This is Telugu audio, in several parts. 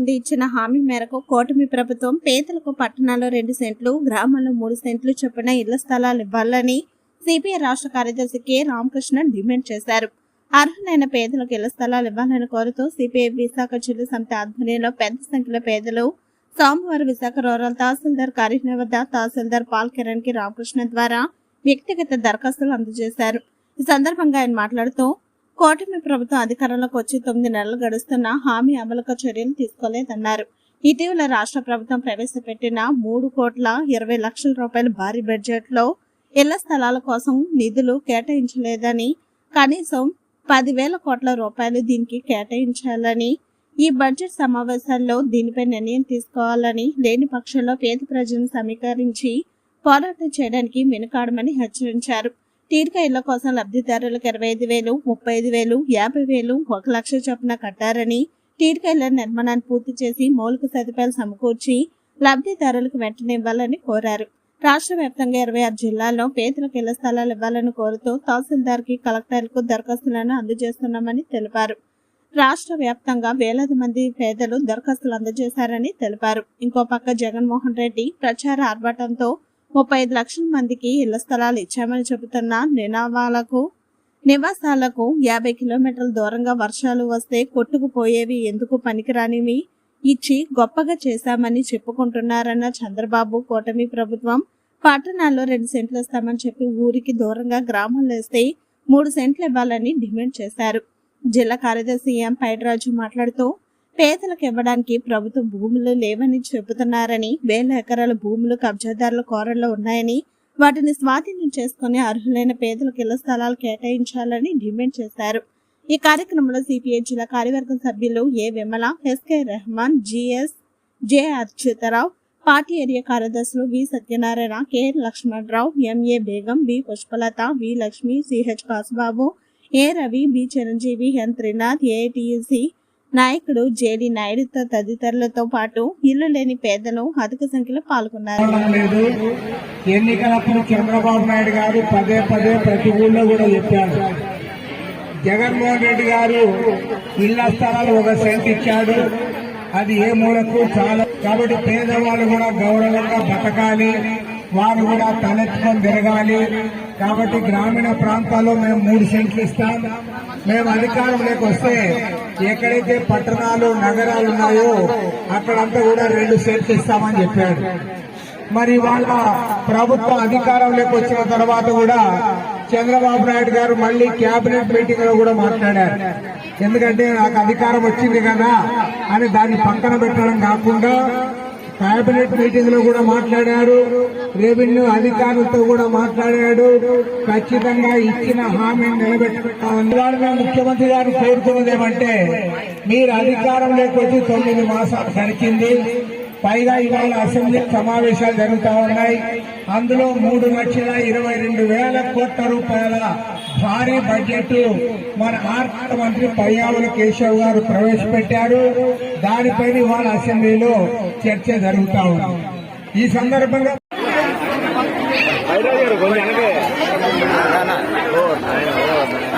ముందు ఇచ్చిన హామీ మేరకు కూటమి ప్రభుత్వం పేదలకు పట్టణాల్లో రెండు సెంట్లు గ్రామాల్లో మూడు సెంట్లు చొప్పున ఇళ్ళ స్థలాలు ఇవ్వాలని సిపిఐ రాష్ట్ర కార్యదర్శి కె. రామకృష్ణ డిమాండ్ చేశారు. అర్హులైన పేదలకు ఇళ్ళ స్థలాలు ఇవ్వాలని కోరుతూ సిపిఐ విశాఖ జిల్లా సమితి ఆధ్వర్యంలో పెద్ద సంఖ్యలో పేదలు సోమవారం విశాఖ రూరల్ తహసీల్దార్ కార్యాలయం వద్ద తహసీల్దార్ పాల్ కిరణ్కి రామకృష్ణ ద్వారా వ్యక్తిగత దరఖాస్తులు అందజేశారు. ఈ సందర్భంగా ఆయన మాట్లాడుతూ కూటమి ప్రభుత్వం అధికారంలోకి వచ్చి తొమ్మిది నెలలు గడుస్తున్నా హామీ అమలుకు చర్యలు తీసుకోలేదన్నారు. ఇటీవల రాష్ట్ర ప్రభుత్వం ప్రవేశపెట్టిన మూడు కోట్ల ఇరవై లక్షల రూపాయల భారీ బడ్జెట్లో ఇళ్ళ స్థలాల కోసం నిధులు కేటాయించలేదని కనీసం పదివేల కోట్ల రూపాయలు దీనికి కేటాయించాలని ఈ బడ్జెట్ సమావేశాల్లో దీనిపై నిర్ణయం తీసుకోవాలని లేని పక్షంలో పేద ప్రజలను సమీకరించి పోరాటం చేయడానికి వెనుకాడమని హెచ్చరించారు. తీరిక ఇళ్ళ కోసం లబ్ధిదారులకు ఇరవై ఐదు వేలు ముప్పై ఐదు వేలు యాభై వేలు ఒక లక్ష చొప్పున కట్టారని తీరిక ఇళ్ళ నిర్మాణాన్ని పూర్తి చేసి మౌలిక సదుపాయాలు సమకూర్చి లబ్ధిదారులకు వెంటనే ఇవ్వాలని కోరారు. రాష్ట్ర వ్యాప్తంగా ఇరవై ఆరు జిల్లాల్లో పేదలకు ఇళ్ళ స్థలాలు ఇవ్వాలని కోరుతూ తహసీల్దార్కి కలెక్టర్లకు దరఖాస్తులను అందజేస్తున్నామని తెలిపారు. రాష్ట్ర వ్యాప్తంగా వేలాది మంది పేదలు దరఖాస్తులు అందజేశారని తెలిపారు. ఇంకో పక్క జగన్మోహన్ రెడ్డి ప్రచార ఆర్భాటంతో ముప్పై ఐదు లక్షల మందికి ఇళ్ళ స్థలాలు ఇచ్చామని చెబుతున్న నినావాలకు నివాసాలకు యాభై కిలోమీటర్ల దూరంగా వర్షాలు వస్తే కొట్టుకుపోయేవి ఎందుకు పనికిరానివి? ఇచ్చి గొప్పగా చేశామని చెప్పుకుంటున్నారన్న చంద్రబాబు కూటమి ప్రభుత్వం. పట్టణాల్లో రెండు సెంట్లు ఇస్తామని చెప్పి ఊరికి దూరంగా గ్రామాల్లో వేస్తే మూడు సెంట్లు ఇవ్వాలని డిమాండ్ చేశారు. జిల్లా కార్యదర్శి ఎం. పైడరాజు మాట్లాడుతూ పేదలకు ఇవ్వడానికి ప్రభుత్వ భూములు లేవని చెబుతున్నారని వేల ఎకరాల భూములు కబ్జాదారుల కోరల్లో ఉన్నాయని వాటిని స్వాధీనం చేసుకుని అర్హులైన పేదలకు ఇళ్ళ స్థలాలు కేటాయించాలని డిమాండ్ చేశారు. ఈ కార్యక్రమంలో సిపిఐ జిల్లా కార్యవర్గం సభ్యులు A Vimala SK Rehman GS J Achyutarao party area కార్యదర్శులు V Satyanarayana K Lakshmanarao MA Begum B Pushpalatha V Lakshmi CH Kasubabu A Ravi B Chiranjeevi N Trinath AITUC నాయకుడు జేడి నాయుడుతో తదితరులతో పాటు ఇల్లు లేని పేదలు అధిక సంఖ్యలో పాల్గొన్నారు. ఎన్నికలప్పుడు చంద్రబాబు నాయుడు గారు పదే పదే ప్రతి ఊళ్ళో కూడా చెప్పారు. జగన్మోహన్ రెడ్డి గారు ఇళ్ళ స్థలాలు ఒక సెంట్ ఇచ్చాడు. అది ఏ మూలకు చాలా. కాబట్టి పేదవాళ్ళు కూడా గౌరవంగా బతకాలి. వారు కూడా తలెత్తుకొని తిరగాలి. కాబట్టి గ్రామీణ ప్రాంతాల్లో మేము మూడు సెంట్లు ఇస్తాం. మేము అధికారంలోకి వస్తే ఎక్కడైతే పట్టణాలు నగరాలు ఉన్నాయో అక్కడంతా కూడా రెండు సెంట్లు ఇస్తామని చెప్పాడు మరి వాళ్ళ ప్రభుత్వం అధికారంలోకి వచ్చిన తర్వాత కూడా చంద్రబాబు నాయుడు గారు మళ్ళీ కేబినెట్ మీటింగ్లో కూడా మాట్లాడారు. ఎందుకంటే నాకు అధికారం వచ్చింది కదా అని దాన్ని పక్కన పెట్టడం కాకుండా కేబినెట్ మీటింగ్లో కూడా మాట్లాడారు. రెవెన్యూ అధికారులతో కూడా మాట్లాడాడు. ఖచ్చితంగా ఇచ్చిన హామీని నిలబెట్టుకుంటామని. ముఖ్యమంత్రి గారు కోరుతున్నది ఏమంటే మీరు అధికారంలోకి వచ్చి తొమ్మిది మాసాలు గడిచింది. పైగా ఇవాళ అసెంబ్లీ సమావేశాలు జరుగుతూ ఉన్నాయి. అందులో మూడు లక్షల ఇరవై రెండు వేల కోట్ల రూపాయల భారీ బడ్జెట్ మన ఆర్థిక మంత్రి పయ్యావుల కేశవ్ గారు ప్రవేశపెట్టారు. దానిపైన ఇవాళ అసెంబ్లీలో చర్చ జరుగుతా ఉంది. ఈ సందర్భంగా కొంచెం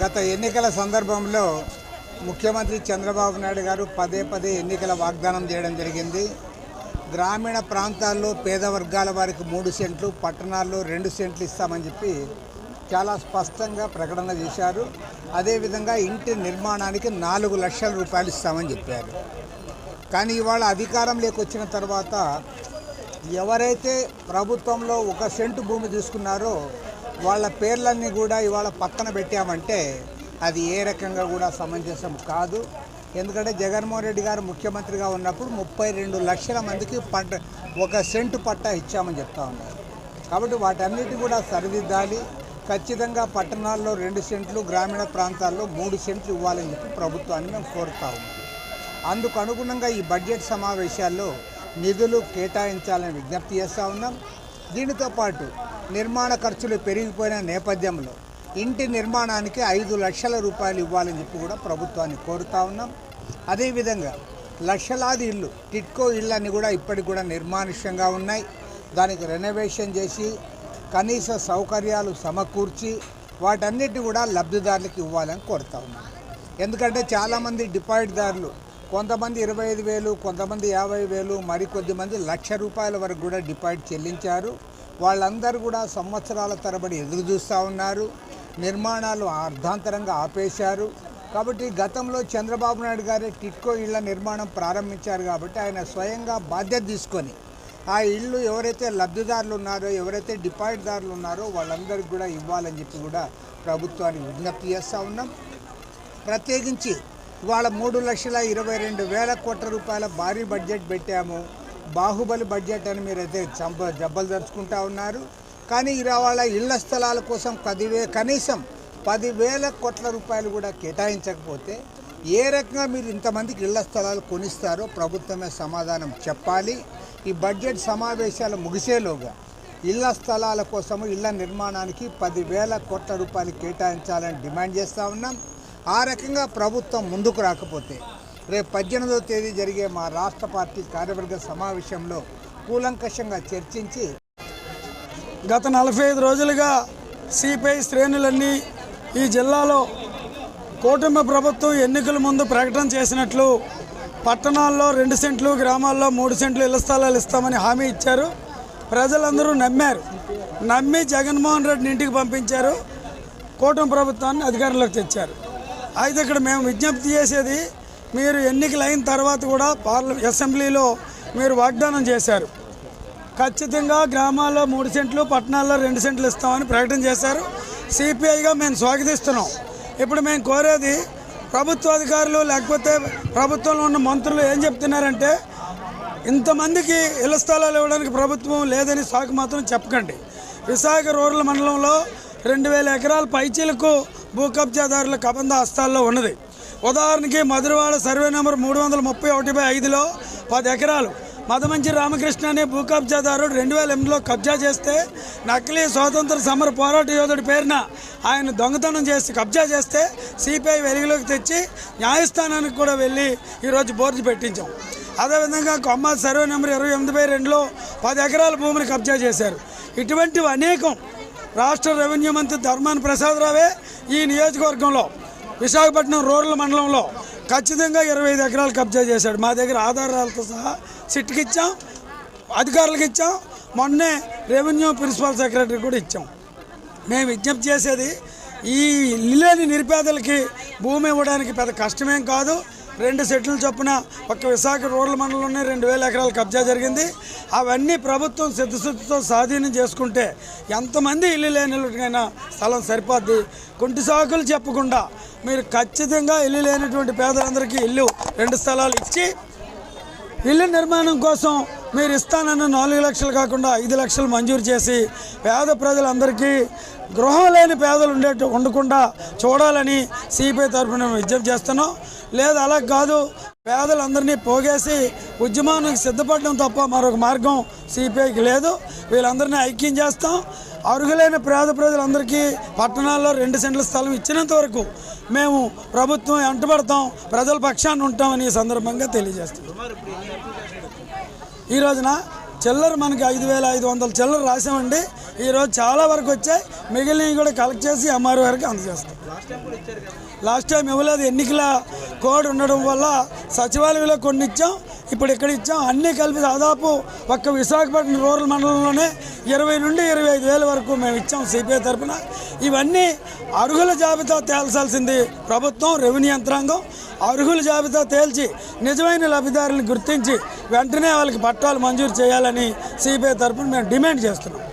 గత ఎన్నికల సందర్భంలో ముఖ్యమంత్రి చంద్రబాబు నాయుడు గారు పదే పదే ఎన్నికల వాగ్దానం చేయడం జరిగింది. గ్రామీణ ప్రాంతాల్లో పేద వర్గాల వారికి మూడు సెంట్లు పట్టణాల్లో రెండు సెంట్లు ఇస్తామని చెప్పి చాలా స్పష్టంగా ప్రకటన చేశారు. అదేవిధంగా ఇంటి నిర్మాణానికి నాలుగు లక్షల రూపాయలు ఇస్తామని చెప్పారు. కానీ ఇవాళ అధికారంలోకి వచ్చిన తర్వాత ఎవరైతే ప్రభుత్వంలో ఒక సెంటు భూమి తీసుకున్నారో వాళ్ళ పేర్లన్నీ కూడా ఇవాళ పక్కన పెట్టామంటే అది ఏ రకంగా కూడా సమంజసం కాదు. ఎందుకంటే జగన్మోహన్ రెడ్డి గారు ముఖ్యమంత్రిగా ఉన్నప్పుడు ముప్పై రెండు లక్షల మందికి పంట ఒక సెంటు పట్టా ఇచ్చామని చెప్తా ఉన్నారు. కాబట్టి వాటన్నిటి కూడా సరిదిద్దాలి. ఖచ్చితంగా పట్టణాల్లో రెండు సెంట్లు గ్రామీణ ప్రాంతాల్లో మూడు సెంట్లు ఇవ్వాలని చెప్పి ప్రభుత్వాన్ని మేము కోరుతా ఉన్నాం. అందుకు అనుగుణంగా ఈ బడ్జెట్ సమావేశాల్లో నిధులు కేటాయించాలని విజ్ఞప్తి చేస్తూ ఉన్నాం. దీనితో పాటు నిర్మాణ ఖర్చులు పెరిగిపోయిన నేపథ్యంలో ఇంటి నిర్మాణానికి ఐదు లక్షల రూపాయలు ఇవ్వాలని చెప్పి కూడా ప్రభుత్వాన్ని కోరుతా ఉన్నాం. అదేవిధంగా లక్షలాది ఇళ్ళు టిట్కో ఇళ్ళని కూడా ఇప్పటికి కూడా నిర్మానుష్యంగా ఉన్నాయి. దానికి రెనోవేషన్ చేసి కనీస సౌకర్యాలు సమకూర్చి వాటన్నిటి కూడా లబ్ధిదారులకు ఇవ్వాలని కోరుతా ఉన్నాను ఎందుకంటే చాలామంది డిపాజిట్దారులు కొంతమంది ఇరవై ఐదు వేలు కొంతమంది యాభై వేలు మరికొద్ది మంది లక్ష రూపాయల వరకు కూడా డిపాజిట్ చెల్లించారు. వాళ్ళందరూ కూడా సంవత్సరాల తరబడి ఎదురు చూస్తూ ఉన్నారు. నిర్మాణాలు అర్ధాంతరంగా ఆపేశారు. కాబట్టి గతంలో చంద్రబాబు నాయుడు గారే టిట్కో ఇళ్ళ నిర్మాణం ప్రారంభించారు కాబట్టి ఆయన స్వయంగా బాధ్యత తీసుకొని ఆ ఇళ్ళు ఎవరైతే లబ్ధిదారులు ఉన్నారో ఎవరైతే డిపాజిట్దారులు ఉన్నారో వాళ్ళందరికీ కూడా ఇవ్వాలని చెప్పి కూడా ప్రభుత్వానికి విజ్ఞప్తి చేస్తూ ఉన్నాం. ప్రత్యేకించి ఇవాళ మూడు లక్షల ఇరవై రెండు వేల కోట్ల రూపాయల భారీ బడ్జెట్ పెట్టాము. బాహుబలి బడ్జెట్ అని మీరైతే చంప జబ్బలు దరుచుకుంటా ఉన్నారు. కానీ ఇవాళ ఇళ్ళ స్థలాల కోసం పదివే కనీసం పదివేల కోట్ల రూపాయలు కూడా కేటాయించకపోతే ఏ రకంగా మీరు ఇంతమందికి ఇళ్ళ స్థలాలు కొనిస్తారో ప్రభుత్వమే సమాధానం చెప్పాలి. ఈ బడ్జెట్ సమావేశాలు ముగిసేలోగా ఇళ్ళ స్థలాల కోసము ఇళ్ళ నిర్మాణానికి పదివేల కోట్ల రూపాయలు కేటాయించాలని డిమాండ్ చేస్తూ ఉన్నాం. ఆ రకంగా ప్రభుత్వం ముందుకు రాకపోతే రేపు పద్దెనిమిదో తేదీ జరిగే మా రాష్ట్ర పార్టీ కార్యవర్గ సమావేశంలో కూలంకషంగా చర్చించి గత నలభై ఐదు రోజులుగా సిపిఐ శ్రేణులన్నీ ఈ జిల్లాలో కూటమి ప్రభుత్వం ఎన్నికల ముందు ప్రకటన చేసినట్లు పట్టణాల్లో రెండు సెంట్లు గ్రామాల్లో మూడు సెంట్లు ఇళ్ళ స్థలాలు ఇస్తామని హామీ ఇచ్చారు. ప్రజలందరూ నమ్మారు. నమ్మి జగన్మోహన్ రెడ్డిని ఇంటికి పంపించారు. కూటమి ప్రభుత్వాన్ని అధికారంలోకి తెచ్చారు. అయితే ఇక్కడ మేము విజ్ఞప్తి చేసేది మీరు ఎన్నికలు అయిన తర్వాత కూడా పార్ల అసెంబ్లీలో మీరు వాగ్దానం చేశారు. ఖచ్చితంగా గ్రామాల్లో మూడు సెంట్లు పట్టణాల్లో రెండు సెంట్లు ఇస్తామని ప్రకటన చేశారు. సిపిఐగా మేము స్వాగతిస్తున్నాం. ఇప్పుడు మేము కోరేది ప్రభుత్వ అధికారులు లేకపోతే ప్రభుత్వంలో ఉన్న మంత్రులు ఏం చెప్తున్నారంటే ఇంతమందికి ఇళ్ళ స్థలాలు ఇవ్వడానికి ప్రభుత్వం లేదని సాకు మాత్రం చెప్పకండి. విశాఖ రూరల్ మండలంలో రెండు వేల ఎకరాల పైచీలకు భూ కబ్జాదారుల కబంధ హస్తాల్లో ఉన్నది. ఉదాహరణకి మధురవాడ సర్వే నెంబర్ మూడు వందల ముప్పై ఒకటి బై ఐదులో పది ఎకరాలు మదమంచి రామకృష్ణ అనే భూ కబ్జాదారుడు రెండు వేల ఎనిమిదిలో కబ్జా చేస్తే నకిలీ స్వాతంత్ర సమర పోరాట యోధుడి పేరున ఆయన దొంగతనం చేసి కబ్జా చేస్తే సిపిఐ వెలుగులోకి తెచ్చి న్యాయస్థానానికి కూడా వెళ్ళి ఈరోజు బోర్డు పెట్టించాం. అదేవిధంగా కొమ్మ సర్వే నెంబర్ ఇరవై ఎనిమిది బై రెండులో పది ఎకరాల భూమిని కబ్జా చేశారు. ఇటువంటివి అనేకం రాష్ట్ర రెవెన్యూ మంత్రి ధర్మాన ప్రసాదరావే ఈ నియోజకవర్గంలో విశాఖపట్నం రూరల్ మండలంలో ఖచ్చితంగా ఇరవై ఐదు ఎకరాలు కబ్జా చేశాడు. మా దగ్గర ఆధారాలతో సహా సిట్కి ఇచ్చాం అధికారులకు ఇచ్చాం మొన్నే రెవెన్యూ ప్రిన్సిపల్ సెక్రటరీ కూడా ఇచ్చాం. మేము విజ్ఞప్తి చేసేది ఈ ఇల్లేని నిరుపేదలకి భూమి ఇవ్వడానికి పెద్ద కష్టమేం కాదు. రెండు సెట్ల చొప్పున ఒక విశాఖ రూరల్ మండలంలోనే రెండు వేల ఎకరాల కబ్జా జరిగింది. అవన్నీ ప్రభుత్వం సిద్ధశుద్ధితో స్వాధీనం చేసుకుంటే ఎంతమంది ఇల్లు లేని స్థలం సరిపోద్ది. కుంటి సాకులు చెప్పకుండా మీరు ఖచ్చితంగా ఇల్లు లేనటువంటి పేదలందరికీ ఇల్లు రెండు స్థలాలు ఇచ్చి ఇల్లు నిర్మాణం కోసం మీరు ఇస్తానన్న నాలుగు లక్షలు కాకుండా ఐదు లక్షలు మంజూరు చేసి పేద ప్రజలందరికీ గృహం లేని పేదలు ఉండేట్టు ఉండకుండా చూడాలని సిపిఐ తరఫున మేము విజ్ఞప్తి చేస్తున్నాం. లేదు అలా కాదు. పేదలందరినీ పోగేసి ఉద్యమానికి సిద్ధపడడం తప్ప మరొక మార్గం సిపిఐకి లేదు. వీళ్ళందరినీ ఐక్యం చేస్తాం. అర్హులైన పేద ప్రజలందరికీ పట్టణాల్లో రెండు సెంట్ల స్థలం ఇచ్చినంత వరకు మేము ప్రభుత్వం వెంటబడతాం. ప్రజల పక్షాన్ని ఉంటామని ఈ సందర్భంగా తెలియజేస్తాం ఈ రోజున చిల్లర మనకి ఐదు వేల ఐదు వందల చిల్లర రాసామండి. ఈరోజు చాలా వరకు వచ్చాయి. మిగిలినవి కూడా కలెక్ట్ చేసి ఎంఆర్ వరకు అందజేస్తాం. లాస్ట్ టైం ఇవ్వలేదు. ఎన్నికల కోడ్ ఉండడం వల్ల సచివాలయంలో కొన్ని ఇచ్చాం ఇప్పుడు ఇక్కడ ఇచ్చాం? అన్నీ కలిపి దాదాపు ఒక్క విశాఖపట్నం రూరల్ మండలంలోనే ఇరవై నుండి ఇరవై ఐదు వేల వరకు మేము ఇచ్చాం సిపిఐ తరఫున ఇవన్నీ అర్హుల జాబితా తేల్చాల్సింది ప్రభుత్వం రెవెన్యూ యంత్రాంగం. అర్హుల జాబితా తేల్చి నిజమైన లబ్ధిదారులను గుర్తించి వెంటనే వాళ్ళకి పట్టాలు మంజూరు చేయాలని సిపిఐ తరఫున మేము డిమాండ్ చేస్తున్నాం.